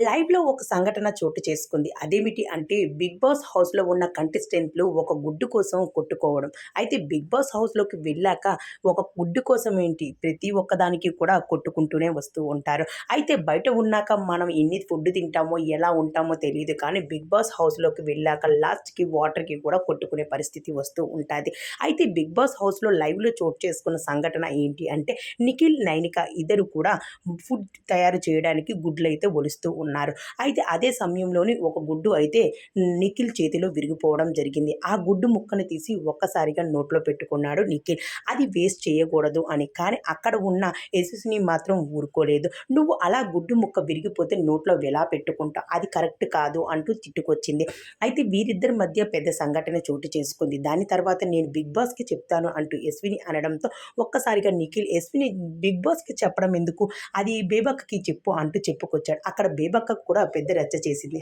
లైవ్‌లో ఒక సంఘటన చోటు చేసుకుంది. అదేమిటి అంటే 'బిగ్ బాస్' హౌస్‌లో ఉన్న కంటెస్టెంట్లు ఒక గుడ్డు కోసం కొట్టుకోవడం. అయితే 'బిగ్ బాస్' హౌస్‌లోకి వెళ్ళాక ఒక గుడ్డు కోసం ఏంటి ప్రతి ఒక్కదానికి కూడా కొట్టుకుంటూనే వస్తూ ఉంటారు. అయితే బయట ఉన్నాక మనం ఎన్ని ఫుడ్ తింటామో, ఎలా ఉంటామో తెలియదు కానీ 'బిగ్ బాస్' హౌస్‌లోకి వెళ్ళాక లాస్ట్‌కి వాటర్‌కి కూడా కొట్టుకునే పరిస్థితి వస్తూ ఉంటుంది అయితే 'బిగ్ బాస్' హౌస్‌లో లైవ్‌లో చోటు చేసుకున్న సంఘటన ఏంటి అంటే నిఖిల్, నైనిక ఇద్దరు కూడా ఫుడ్ తయారు చేయడానికి గుడ్లయితే ఒలుస్తూ ఉన్నారు. అయితే అదే సమయంలోని ఒక గుడ్డు అయితే నిఖిల్ చేతిలో విరిగిపోవడం జరిగింది. ఆ గుడ్డు ముక్కను తీసి ఒక్కసారిగా నోట్లో పెట్టుకున్నాడు నిఖిల్. అది వేస్ట్ చేయకూడదు అని. కానీ అక్కడ ఉన్న యశస్విని మాత్రం ఊరుకోలేదు. నువ్వు అలా గుడ్డు ముక్క విరిగిపోతే నోట్లో ఎలా పెట్టుకుంటావు? అది కరెక్ట్ కాదు అంటూ తిట్టుకొచ్చింది. అయితే వీరిద్దరి మధ్య పెద్ద సంఘటన చోటు చేసుకుంది. దాని తర్వాత నేను 'బిగ్ బాస్‌కి చెప్తాను' అంటూ యశ్విని అనడంతో ఒక్కసారిగా నిఖిల్ యశ్విని 'బిగ్ బాస్‌కి చెప్పడం ఎందుకు? అది బేబక్కి చెప్పు అంటూ చెప్పుకొచ్చాడు. అక్కడ బేబక్ పక్కకు కూడా పెద్ద రచ్చ చేసింది.